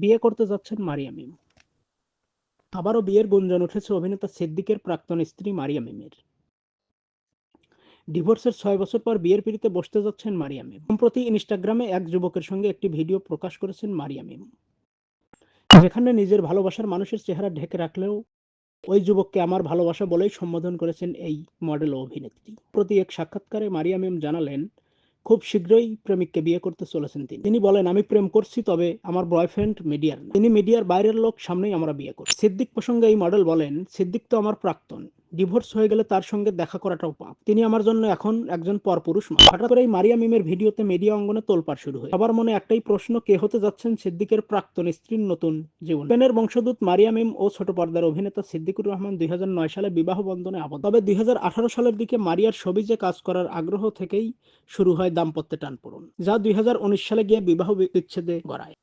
বিয়ে করতে যাচ্ছেন মারিয়া মিম। আবারও বিয়ের গুঞ্জন উঠেছে অভিনেতা সিদ্দিকের প্রাক্তন স্ত্রী মারিয়া মিমের। ডিভোর্সের ছয় বছর পর বিয়ের পিড়িতে বসতে যাচ্ছেন মারিয়া মিম। সম্প্রতি ইনস্টাগ্রামে এক যুবকের সঙ্গে একটি ভিডিও প্রকাশ করেছেন মারিয়া মিম। যেখানে নিজের ভালোবাসার মানুষের চেহারা ঢেকে রাখলেও ওই যুবককে আমার ভালোবাসা বলেই সম্বোধন করেছেন এই মডেল অভিনেত্রী। প্রতি এক সাক্ষাৎকারে মারিয়া মিম জানালেন খুব শীঘ্রই প্রেমিককে বিয়ে করতে চলেছেন তিনি। তিনি বলেন, আমি প্রেম করছি, তবে আমার বয়ফ্রেন্ড মিডিয়ার তিনি মিডিয়ার বাইরের লোক সামনেই আমরা বিয়ে করি সিদ্দিক প্রসঙ্গে এই মডেল বলেন, সিদ্দিক তো আমার প্রাক্তন। ডিভোর্স হয়ে গেলে তার সঙ্গে দেখা করাটাও পাপ। তিনি আমার জন্য এখন একজন পরপুরুষ মানুষ। হঠাৎ করে এই মারিয়া মিমের ভিডিওতে মিডিয়া অঙ্গনে তোলপাড় শুরু হয়। সবার মনে একটাই প্রশ্ন, কে হতে যাচ্ছেন সিদ্দিকের প্রাক্তন স্ত্রীর নতুন জীবন? স্পেনের বংশদূত মারিয়া মিম ও ছোট পর্দার অভিনেতা সিদ্দিকুর রহমান দুই হাজার নয় সালে বিবাহ বন্ধনে আবদ্ধ। তবে দুই হাজার আঠারো সালের দিকে মারিয়ার সবিজে কাজ করার আগ্রহ থেকেই শুরু হয় দাম্পত্যে টান টানপোড়ন, যা দুই হাজার উনিশ সালে গিয়ে বিবাহ বিচ্ছেদে গড়ায়।